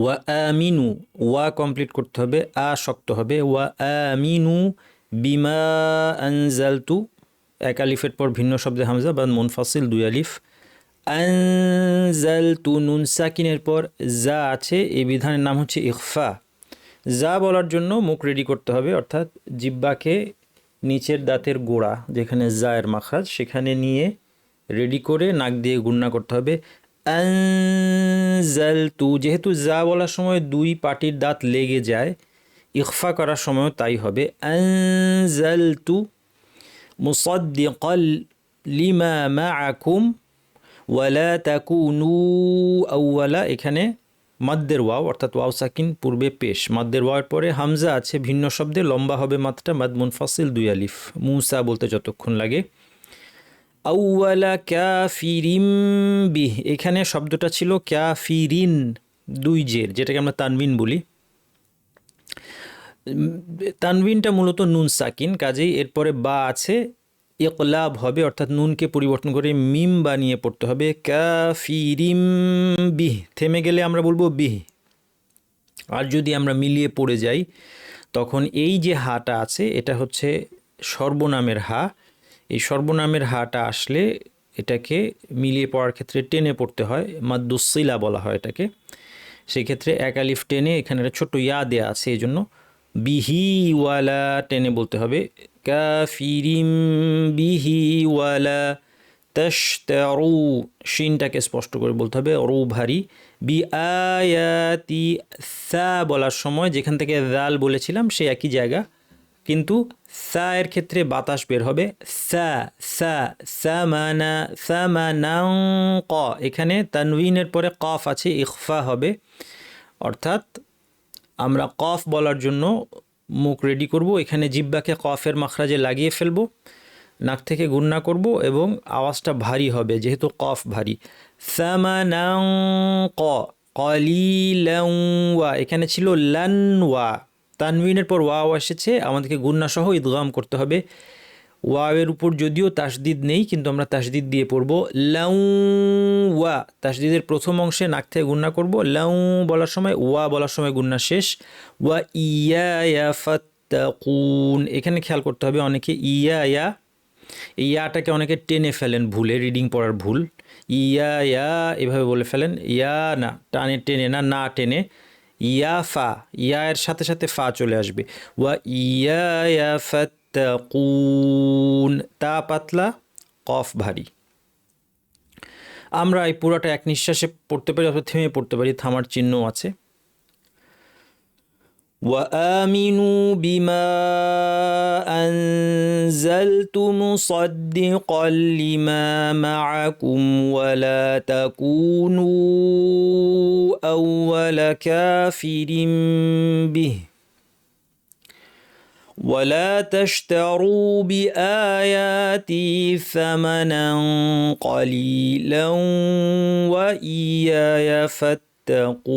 ওয়া আমিনু, ওয়া কমপ্লিট করতে হবে, আ শক্ত হবে, ওয়া আমিনু বিমা আনজালতু, এক আলিফের পর ভিন্ন শব্দে হামজা বা মুনফাসিল, দুই আলিফ। আনজালতু নুন সাকিনের পর যা আছে, এই বিধানের নাম হচ্ছে ইখফা। যা বলার জন্য মুখ রেডি করতে হবে, অর্থাৎ জিব্বাকে নিচের দাঁতের গোড়া, যেখানে জায়ের মাখাজ, সেখানে নিয়ে রেডি করে নাক দিয়ে গুন্না করতে হবে। আনজালতু, যেহেতু যা বলার সময় দুই পাটির দাঁত লেগে যায়, ইখফা করার সময়ও তাই হবে। আনজালতু মুসাদ্দিকাল লিমা মাআকুম ওয়ালা তাকুনু আউওয়ালা, এখানে মাদ্দের ওয়াও, অর্থাৎ ওয়াও সাকিন পূর্বে পেশ। মাদ্দের ওয়ার পরে হামজা আছে, ভিন্ন শব্দে, লম্বা হবে মাত্রা মাদ মুনফাসিল দুই আলিফ। মুসা বলতে যতক্ষণ লাগে। আউওয়ালা ক্যাফিরিম বিহ। এখানে শব্দটা ছিল ক্যাফিরিন দুই জের, যেটাকে আমরা তানবিন বলি। তানবিনটা মূলত নুন সাকিন কাজেই, এরপরে বা আছে, ইকলাব হবে, অর্থাৎ নুনকে পরিবর্তন করে মিম বানিয়ে পড়তে হবে। কাফিরিম বিহ, থেমে গেলে আমরা বলব বিহ। আর যদি আমরা মিলিয়ে পড়ে যাই, তখন এই যে হাটা আছে, এটা হচ্ছে সর্বনামের হা। সর্বনামের হাটা আসলে এটাকে মিলিয়ে পড়ার ক্ষেত্রে টেনে পড়তে হয় মাদ্দুসিলা বলা হয় এটাকে। সেই ক্ষেত্রে এক আলিফ টেনে এখানে একটা ছোট্ট ইয়া দেয়া আছে, এই জন্য বিহি ওয়ালা টেনে বলতে হবে। কাফিরিম বিহি ওয়ালা তশতারু, শিনটাকে স্পষ্ট করে বলতে হবে রু ভারী বি আয়াতি সা বলার সময় যেখান থেকে দাল বলেছিলাম সে একই জায়গা। কিন্তু সা এর ক্ষেত্রে বাতাস বের হবে। ক। এখানে তানউইনের পরে কফ আছে, ইখফা হবে। অর্থাৎ আমরা কফ বলার জন্য মুখ রেডি করব। এখানে জিব্বাকে কফের মাখরাজে লাগিয়ে ফেলব। নাক থেকে গুন্না করব এবং আওয়াজটা ভারী হবে, যেহেতু কফ ভারী। সামানাং ক কলিলাওয়া এখানে ছিল লানওয়া তানবিনের পর ওয়াও এসেছে, আমাদেরকে গুন্না সহ ইদগাম করতে হবে। ওয়াওয়ের উপর যদিও তাসদিদ নেই, কিন্তু আমরা তাসদিদ দিয়ে পড়ব। লাউ ওয়া, তাসদিদের প্রথম অংশে নাক থেকে গুন্না করব। লাউ বলার সময়, ওয়া বলার সময় গুন্না শেষ। ওয়া ইয়া ইয়া ফাত্তাকুন, এখানে খেয়াল করতে হবে অনেকে ইয়া ইয়া ইয়াটাকে অনেকে টেনে ফেলেন ভুলে, রিডিং পড়ার ভুল। ইয়া ইয়া এভাবে বলে ফেলেন ইয়া না টানে টেনে না না টেনে। ইয়া ফা ইয়া এর সাথে সাথে ফা চলে আসবে ওয়া ইয়া ইয়া ফাত্তাকুন তা পাতলা কফ ভারী আমরা এই পুরোটা এক নিঃশ্বাসে পড়তে পারি অথবা থেমে পড়তে পারি থামার চিহ্ন আছে وامنوا بما انزلت مصدقا لما معكم ولا تكونوا أول كافر به. ولا تشتروا باياتي ثمنا قليلا واياي فاتقون